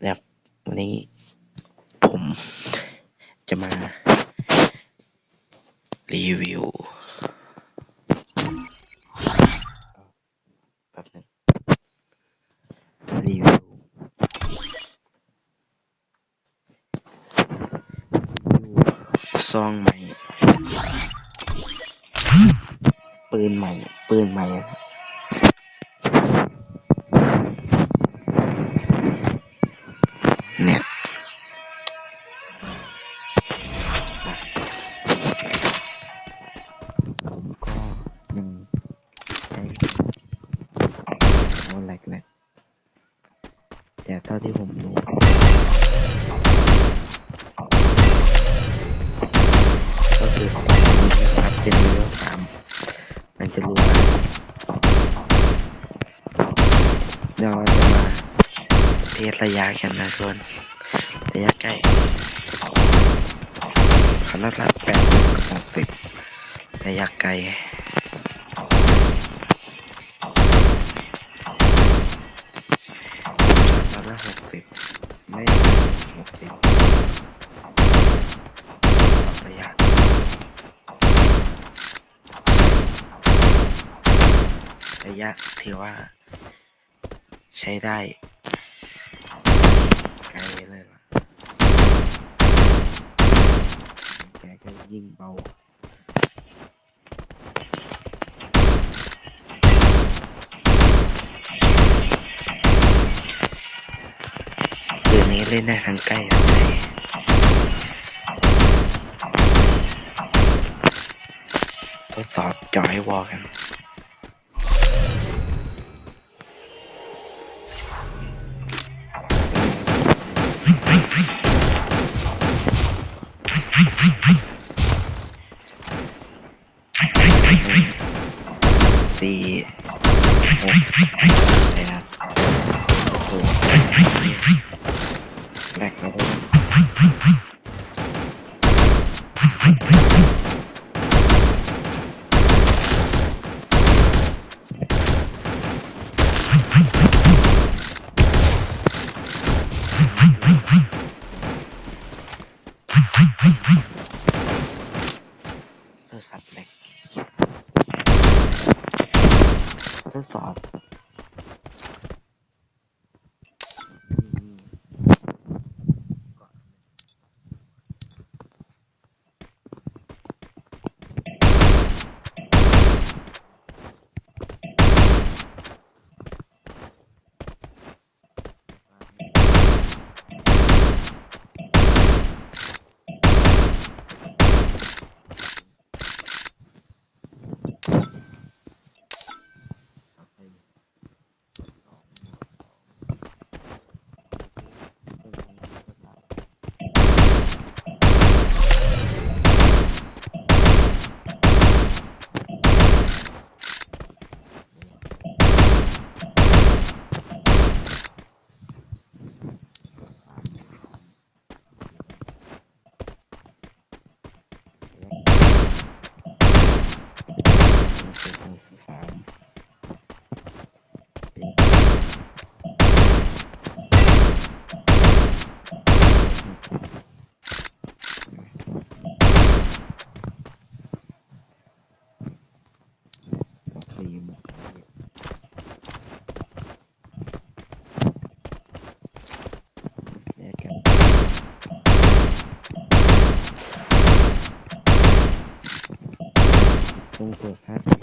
นะครับวันนี้ผมจะมา รีวิวแป๊บนึงรีวิวซองใหม่ ปืนใหม่ ปืนใหม่ กแหลกแต่เท่าที่ผมรู้ก็คือของมันนะครับเป็นเรื่องตามมันจะรู้ว่าเดี๋ยวเราจะมาเทสระยะกันนะส่วนระยะใกล้ขนาดละแปดสิบหกสิบระยะไกลระยะหกสิบไม่หกสิบระยะระ ยะถือว่า ใช้ได้ไกลเลยล่ะแกก็ยิ่งเบาเดือนนี้เล่นได้ทั้งใกล้และไกลทดสอบจอยวอลกัน สี่หกแปดศูนย์แรกมาด้วย โทรศัพท์เล็กทดสอบสามสี่หมดแยกกัน ตรงตั